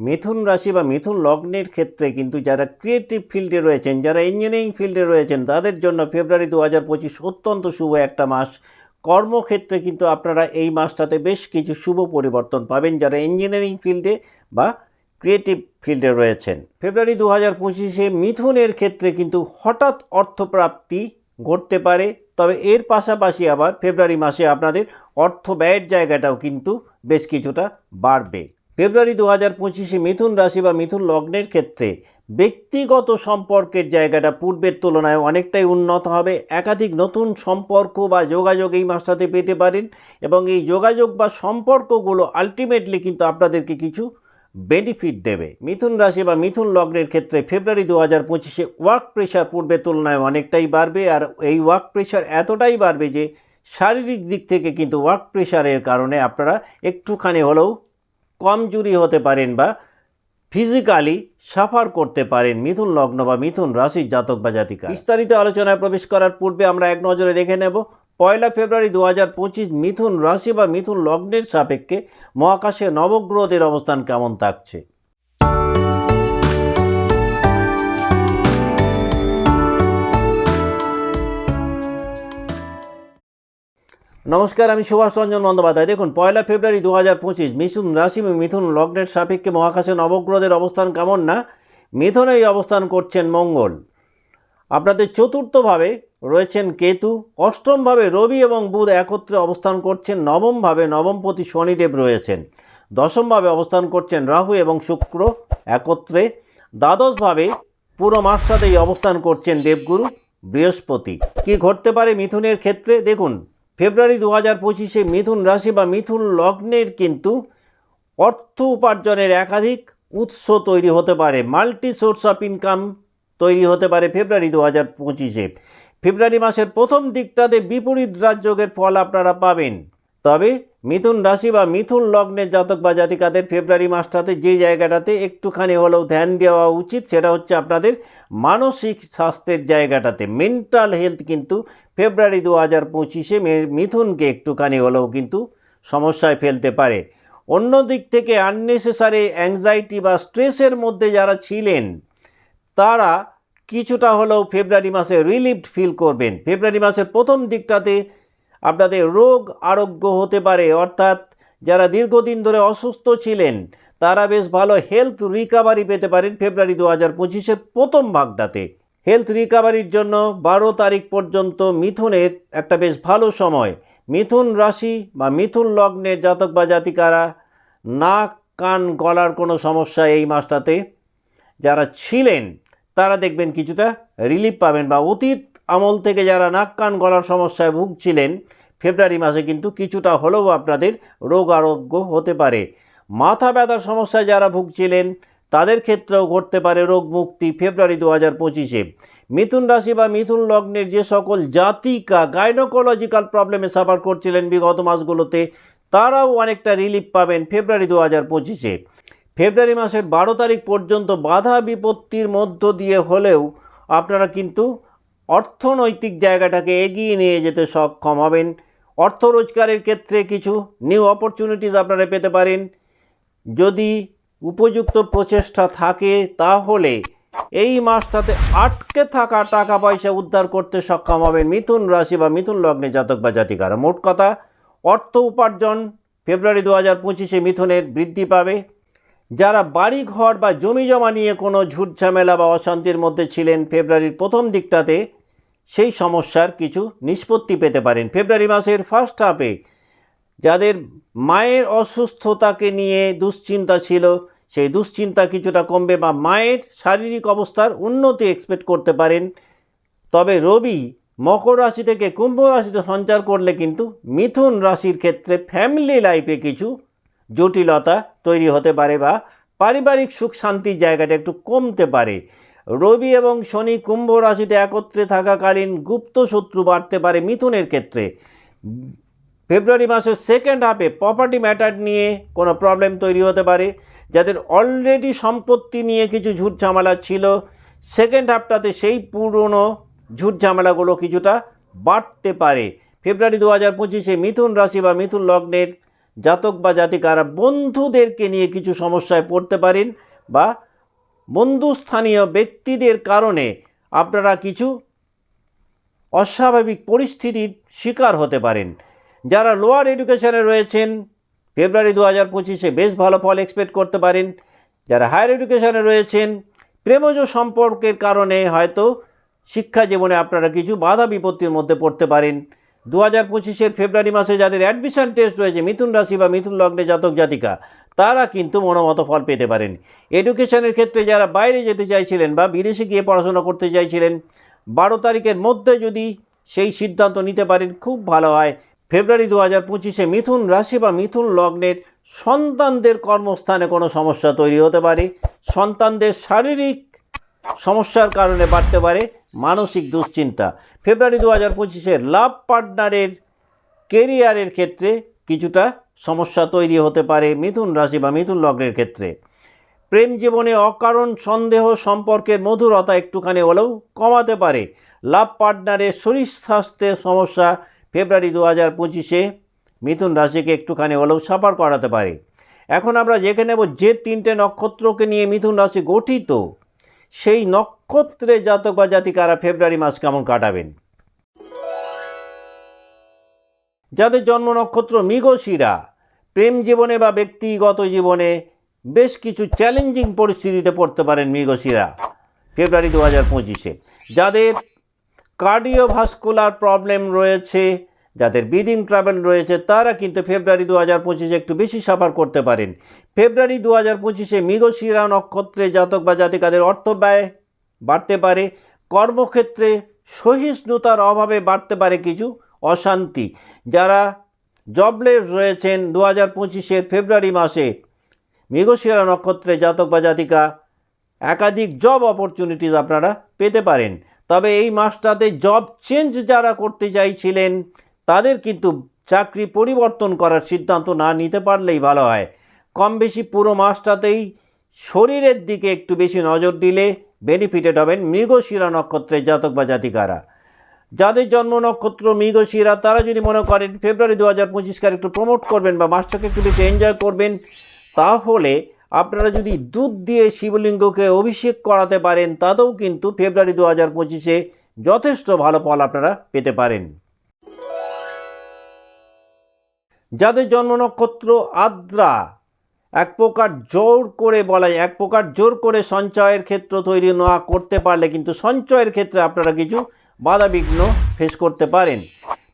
মিথুন রাশি বা মিথুন লগ্নের ক্ষেত্রে কিন্তু যারা ক্রিয়েটিভ ফিল্ডে রয়েছেন, যারা ইঞ্জিনিয়ারিং ফিল্ডে রয়েছেন, তাদের জন্য ফেব্রুয়ারি দু হাজার পঁচিশ অত্যন্ত শুভ একটা মাস। কর্মক্ষেত্রে কিন্তু আপনারা এই মাসটাতে বেশ কিছু শুভ পরিবর্তন পাবেন যারা ইঞ্জিনিয়ারিং ফিল্ডে বা ক্রিয়েটিভ ফিল্ডে রয়েছেন। ফেব্রুয়ারি দু হাজার পঁচিশে মিথুনের ক্ষেত্রে কিন্তু হঠাৎ অর্থপ্রাপ্তি ঘটতে পারে, তবে এর পাশাপাশি আবার ফেব্রুয়ারি মাসে আপনাদের অর্থ ব্যয়ের জায়গাটাও কিন্তু বেশ কিছুটা বাড়বে। ফেব্রুয়ারি দু হাজার পঁচিশে মিথুন রাশি বা মিথুন লগ্নের ক্ষেত্রে ব্যক্তিগত সম্পর্কের জায়গাটা পূর্বের তুলনায় অনেকটাই উন্নত হবে। একাধিক নতুন সম্পর্ক বা যোগাযোগ এই মাসটাতে পেতে পারেন এবং এই যোগাযোগ বা সম্পর্কগুলো আলটিমেটলি কিন্তু আপনাদেরকে কিছু বেনিফিট দেবে। মিথুন রাশি বা মিথুন লগ্নের ক্ষেত্রে ফেব্রুয়ারি দু হাজার পঁচিশে ওয়ার্ক প্রেশার পূর্বের তুলনায় অনেকটাই বাড়বে আর এই ওয়ার্ক প্রেশার এতটাই বাড়বে যে শারীরিক দিক থেকে কিন্তু ওয়ার্ক প্রেশারের কারণে আপনারা একটুখানি হলেও কমজোরি হতে পারেন বা ফিজিক্যালি সাফার করতে পারেন। মিথুন লগ্ন বা মিথুন রাশির জাতক বা জাতিকা। বিস্তারিত আলোচনায় প্রবেশ করার পূর্বে আমরা এক নজরে দেখে নেব। পয়লা ফেব্রুয়ারি দু হাজার পঁচিশ মিথুন রাশি বা মিথুন লগ্নের সাপেক্ষে মহাকাশে নবগ্রহদের অবস্থান কেমন থাকছে? নমস্কার, আমি সুভাষ রঞ্জন বন্দ্যোপাধ্যায়। দেখুন, পয়লা ফেব্রুয়ারি দু হাজার পঁচিশ, মিথুন রাশি মিথুন লগ্নের সাপেক্ষে মহাকাশে নবগ্রহদের অবস্থান কেমন না? মিথুনেই অবস্থান করছেন মঙ্গল। আপনাদের চতুর্থভাবে রয়েছেন কেতু, অষ্টমভাবে রবি এবং বুধ একত্রে অবস্থান করছেন, নবমভাবে নবমপতি শনিদেব রয়েছেন। দশমভাবে অবস্থান করছেন রাহু এবং শুক্র একত্রে। দ্বাদশভাবে পুরো মাসটাতেই অবস্থান করছেন দেবগুরু, বৃহস্পতি। কি ঘটতে পারে মিথুনের ক্ষেত্রে? দেখুন ফেব্রুয়ারি দু হাজার পঁচিশে মিথুন রাশি বা মিথুন লগ্নের কিন্তু অর্থ উপার্জনের একাধিক উৎস তৈরি হতে পারে। মাল্টি সোর্স অফ ইনকাম তৈরি হতে পারে ফেব্রুয়ারি দু হাজার পঁচিশে। ফেব্রুয়ারি মাসের প্রথম দিকটাতে বিপরীত রাজযোগের ফল আপনারা পাবেন। তবে মিথুন রাশি বা মিথুন লগ্নের জাতক বা জাতিকাদের ফেব্রুয়ারি মাসটাতে যে জায়গাটাতে একটুখানি হলেও ধ্যান দেওয়া উচিত, সেটা হচ্ছে আপনাদের মানসিক স্বাস্থ্যের জায়গাটাতে। মেন্টাল হেলথ কিন্তু ফেব্রুয়ারি দু হাজার পঁচিশে মিথুনকে একটুখানি হলেও কিন্তু সমস্যায় ফেলতে পারে। অন্য দিক থেকে আননেসেসারি অ্যাংজাইটি বা স্ট্রেসের মধ্যে যারা ছিলেন, তারা কিছুটা হলেও ফেব্রুয়ারি মাসে রিলিফড ফিল করবেন। ফেব্রুয়ারি মাসের প্রথম দিকটাতে আপনাদের রোগ আরোগ্য হতে পারে। অর্থাৎ যারা দীর্ঘদিন ধরে অসুস্থ ছিলেন, তারা বেশ ভালো হেলথ রিকাভারি পেতে পারেন ফেব্রুয়ারি দু হাজার পঁচিশের প্রথম ভাগটাতে। হেলথ রিকাভারির জন্য বারো তারিখ পর্যন্ত মিথুনের একটা বেশ ভালো সময়। মিথুন রাশি বা মিথুন লগ্নের জাতক বা জাতিকারা নাক, কান, গলার কোনো সমস্যা এই মাসটাতে। যারা ছিলেন, তারা দেখবেন কিছুটা রিলিফ পাবেন বা অতীত আমল থেকে যারা নাক কান গলার সমস্যায় ভুগছিলেন, ফেব্রুয়ারি মাসে কিন্তু কিছুটা হলেও আপনাদের রোগ আরোগ্য হতে পারে। মাথা ব্যথার সমস্যায় যারা ভুগছিলেন, তাদের ক্ষেত্রেও ঘটতে পারে রোগ মুক্তি ফেব্রুয়ারি দু হাজার পঁচিশে। মিথুন রাশি বা মিথুন লগ্নের যে সকল জাতিকা গাইনোকোলজিক্যাল প্রবলেমে সাফার করছিলেন বিগত মাসগুলোতে, তারাও অনেকটা রিলিফ পাবেন ফেব্রুয়ারি দু হাজার পঁচিশে। ফেব্রুয়ারি মাসের বারো তারিখ পর্যন্ত বাধা বিপত্তির মধ্য দিয়ে হলেও আপনারা কিন্তু অর্থনৈতিক জায়গাটাকে এগিয়ে নিয়ে যেতে সক্ষম হবেন। অর্থ রোজগারের ক্ষেত্রে কিছু নিউ অপরচুনিটিস আপনারা পেতে পারেন। যদি উপযুক্ত প্রচেষ্টা থাকে, তাহলে এই মাসটাতে আটকে থাকা টাকা পয়সা উদ্ধার করতে সক্ষম হবেন মিথুন রাশি বা মিথুন লগ্নে জাতক বা জাতিকারা। মোট কথা, অর্থ উপার্জন ফেব্রুয়ারি দু হাজার পঁচিশে মিথুনের বৃদ্ধি পাবে। যারা বাড়ি ঘর বা জমি জমা নিয়ে কোনো ঝুট ঝামেলা বা অশান্তির মধ্যে ছিলেন, ফেব্রুয়ারির প্রথম দিকটাতে সেই সমস্যার কিছু নিষ্পত্তি পেতে পারেন। ফেব্রুয়ারি মাসের ফার্স্ট হাফে যাদের মায়ের অসুস্থতাকে নিয়ে দুশ্চিন্তা ছিল, সেই দুশ্চিন্তা কিছুটা কমবে বা মায়ের শারীরিক অবস্থার উন্নতি এক্সপেক্ট করতে পারেন। তবে রবি মকর রাশি থেকে কুম্ভ রাশিতে সঞ্চার করলে কিন্তু মিথুন রাশির ক্ষেত্রে ফ্যামিলি লাইফে কিছু জটিলতা তৈরি হতে পারে বা পারিবারিক সুখ শান্তির জায়গাটা একটু কমতে পারে। রবি এবং শনি কুম্ভ রাশিতে একত্রে থাকাকালীন গুপ্ত শত্রু বাড়তে পারে মিথুনের ক্ষেত্রে। ফেব্রুয়ারি মাসের সেকেন্ড হাফে প্রপার্টি ম্যাটার নিয়ে কোনো প্রবলেম তৈরি হতে পারে, যাদের অলরেডি সম্পত্তি নিয়ে কিছু ঝুট ঝামেলা ছিল। সেকেন্ড হাফটাতে সেই পুরনো ঝুট ঝামেলাগুলো কিছুটা বাড়তে পারে। ফেব্রুয়ারি দু হাজার পঁচিশে মিথুন রাশি বা মিথুন লগ্নের জাতক বা জাতিকারা বন্ধুদেরকে নিয়ে কিছু সমস্যায় পড়তে পারেন বা বন্ধুস্থানীয় ব্যক্তিদের কারণে আপনারা কিছু অস্বাভাবিক পরিস্থিতির শিকার হতে পারেন। যারা লোয়ার এডুকেশনে রয়েছেন ফেব্রুয়ারি দু হাজার পঁচিশে বেশ ভালো ফল এক্সপেক্ট করতে পারেন। যারা হায়ার এডুকেশনে রয়েছেন, প্রেমজ সম্পর্কের কারণে হয়তো শিক্ষা জীবনে আপনারা কিছু বাধা বিপত্তির মধ্যে পড়তে পারেন। দু হাজার পঁচিশের ফেব্রুয়ারি মাসে যাদের অ্যাডমিশন টেস্ট রয়েছে, মিথুন রাশি বা মিথুন লগ্নে জাতক জাতিকা তারা কিন্তু মনোমতো ফল পেতে পারেন। এডুকেশনের ক্ষেত্রে যারা বাইরে যেতে চাইছিলেন বা বিদেশে গিয়ে পড়াশোনা করতে চাইছিলেন, বারো তারিখের মধ্যে যদি সেই সিদ্ধান্ত নিতে পারেন, খুব ভালো হয়। ফেব্রুয়ারি দু হাজার পঁচিশে মিথুন রাশি বা মিথুন লগ্নের সন্তানদের কর্মস্থানে কোনো সমস্যা তৈরি হতে পারে। সন্তানদের শারীরিক সমস্যার কারণে বাড়তে পারে মানসিক দুশ্চিন্তা। ফেব্রুয়ারি দু হাজার পঁচিশে লাভ পার্টনারের কেরিয়ারের ক্ষেত্রে কিছুটা সমস্যা তৈরি হতে পারে মিথুন রাশি বা মিথুন লগ্নের ক্ষেত্রে। প্রেম জীবনে অকারণ সন্দেহ সম্পর্কের মধুরতা একটুখানি হলেও কমাতে পারে। লাভ পার্টনারের শরীর স্বাস্থ্যের সমস্যা ফেব্রুয়ারি দু হাজার পঁচিশে মিথুন রাশিকে একটুখানি হলেও সাফার করাতে পারে। এখন আমরা দেখে নেব যে তিনটে নক্ষত্রকে নিয়ে মিথুন রাশি গঠিত। সেই নক্ষত্রে জাতক বা জাতিকারা ফেব্রুয়ারি মাস কেমন কাটাবেন? যাদের জন্ম নক্ষত্র মৃগশিরা প্রেম জীবনে বা ব্যক্তিগত জীবনে বেশ কিছু চ্যালেঞ্জিং পরিস্থিতিতে পড়তে পারেন মৃগশিরা। ফেব্রুয়ারি দু হাজার পঁচিশে। যাদের কার্ডিওভাস্কুলার প্রবলেম রয়েছে, যাদের বিদিং ট্রাভেল রয়েছে, তারা কিন্তু ফেব্রুয়ারি দু হাজার পঁচিশে একটু বেশি সাফার করতে পারেন। ফেব্রুয়ারি দু হাজার পঁচিশে মৃগশিরা নক্ষত্রে জাতক বা জাতিকাদের অর্থ ব্যয় বাড়তে পারে। কর্মক্ষেত্রে সহিষ্ণুতার অভাবে বাড়তে পারে কিছু অশান্তি। যারা জবলেস রয়েছেন দু হাজার পঁচিশের ফেব্রুয়ারি মাসে। মৃগশিরা নক্ষত্রে জাতক বা জাতিকা, একাধিক জব অপরচুনিটিস আপনারা পেতে পারেন। তবে এই মাসটাতে জব চেঞ্জ যারা করতে চাইছিলেন, তাদের কিন্তু চাকরি পরিবর্তন করার সিদ্ধান্ত না নিতে পারলেই ভালো হয়। কম বেশি পুরো মাসটাতেই শরীরের দিকে একটু বেশি নজর দিলে বেনিফিটেড হবেন মৃগশিরা নক্ষত্রের জাতক বা জাতিকারা। যাদের জন্ম নক্ষত্র, মৃগশিরা, তারা যদি মনে করেন ফেব্রুয়ারি দু হাজার পঁচিশকে একটু প্রমোট করবেন বা মাসটাকে একটু বেশি এনজয় করবেন, তাহলে আপনারা যদি দুধ দিয়ে শিবলিঙ্গকে অভিষেক করাতে পারেন, তাতেও কিন্তু ফেব্রুয়ারি দু হাজার পঁচিশে যথেষ্ট ভালো ফল আপনারা পেতে পারেন। যাদের জন্ম নক্ষত্র, আদ্রা, এক প্রকার জোর করে বলা এক প্রকার জোর করে সঞ্চয়ের ক্ষেত্র তৈরি না করতে পারলে কিন্তু সঞ্চয়ের ক্ষেত্রে আপনারা কিছু বাধাবিঘ্ন ফেস করতে পারেন।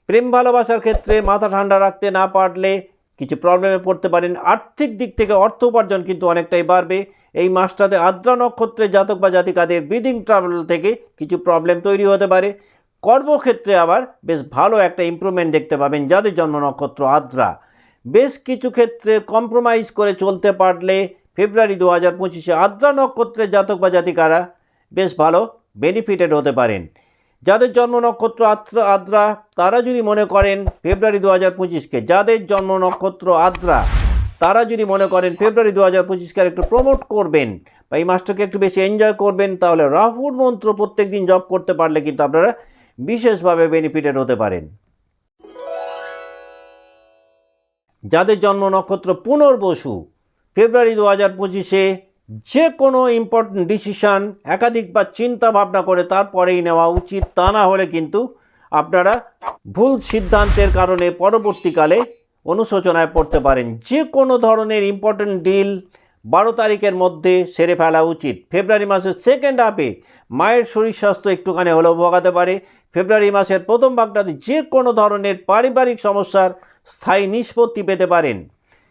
প্রেম ভালোবাসার ক্ষেত্রে মাথা ঠান্ডা রাখতে না পারলে কিছু প্রবলেমে পড়তে পারেন। আর্থিক দিক থেকে অর্থ উপার্জন কিন্তু অনেকটাই বাড়বে। এই মাসটাতে আদ্রা নক্ষত্রে জাতক বা জাতিকাদের ব্রিদিং ট্রাভেল থেকে কিছু প্রবলেম তৈরি হতে পারে। কর্মক্ষেত্রে আবার বেশ ভালো একটা ইমপ্রুভমেন্ট দেখতে পাবেন যাদের জন্ম নক্ষত্র আদ্রা। বেশ কিছু ক্ষেত্রে কম্প্রোমাইজ করে চলতে পারলে ফেব্রুয়ারি দু হাজার পঁচিশে আদ্রা নক্ষত্রের জাতক বা জাতিকারা বেশ ভালো বেনিফিটেড হতে পারেন। যাদের জন্ম নক্ষত্র আদ্রা আদ্রা, তারা যদি মনে করেন ফেব্রুয়ারি দু হাজার পঁচিশকে, যাদের জন্ম নক্ষত্র আদ্রা, তারা যদি মনে করেন ফেব্রুয়ারি দু হাজার পঁচিশকে একটু প্রমোট করবেন বা এই মাসটাকে একটু বেশি এনজয় করবেন, তাহলে রাহুর মন্ত্র প্রত্যেক দিন জব করতে পারলে কিন্তু আপনারা বিশেষভাবে বেনিফিটেড হতে পারেন। যাদের জন্ম নক্ষত্র পুনর্বসু, ফেব্রুয়ারি দু হাজার পঁচিশে যে কোনো ইম্পর্টেন্ট ডিসিশান একাধিকবার চিন্তা ভাবনা করে তারপরেই নেওয়া উচিত, তা না হলে কিন্তু আপনারা ভুল সিদ্ধান্তের কারণে পরবর্তীকালে অনুশোচনায় পড়তে পারেন। যে কোনো ধরনের ইম্পর্টেন্ট ডিল বারো তারিখের মধ্যে সেরে ফেলা উচিত। ফেব্রুয়ারি মাসের সেকেন্ড হাফে মায়ের শরীর স্বাস্থ্য একটুখানি হলেও ভোগাতে পারে। ফেব্রুয়ারি মাসের প্রথম ভাগটাতে যে কোনো ধরনের পারিবারিক সমস্যার স্থায়ী নিষ্পত্তি পেতে পারেন।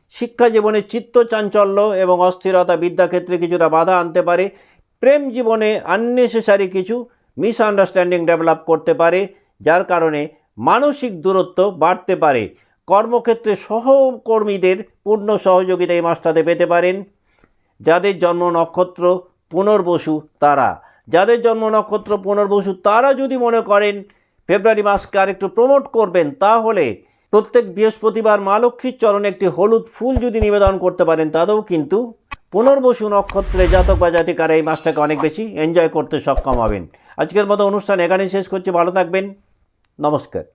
শিক্ষা জীবনে চিত্ত চাঞ্চল্য এবং অস্থিরতা বিদ্যাক্ষেত্রে কিছুটা বাধা আনতে পারে। প্রেম জীবনে আননেসেসারি কিছু মিসআন্ডারস্ট্যান্ডিং ডেভেলপ করতে পারে, যার কারণে মানসিক দূরত্ব বাড়তে পারে। কর্মক্ষেত্রে সহকর্মীদের পূর্ণ সহযোগিতা এই মাসটাতে পেতে পারেন। যাদের জন্ম নক্ষত্র পুনর্বসু তারা। যাদের জন্ম নক্ষত্র পুনর্বসু তারা যদি মনে করেন, ফেব্রুয়ারি মাসকে আর একটু প্রমোট করবেন, তাহলে প্রত্যেক বৃহস্পতিবার মা লক্ষ্মীর চরণে একটি হলুদ ফুল যদি নিবেদন করতে পারেন, তাতেও কিন্তু পুনর্বসু নক্ষত্রে জাতক বা জাতিকারা এই মাসটাকে অনেক বেশি এনজয় করতে সক্ষম হবেন। আজকের মতো অনুষ্ঠান এখানেই শেষ করছি। ভালো থাকবেন। নমস্কার।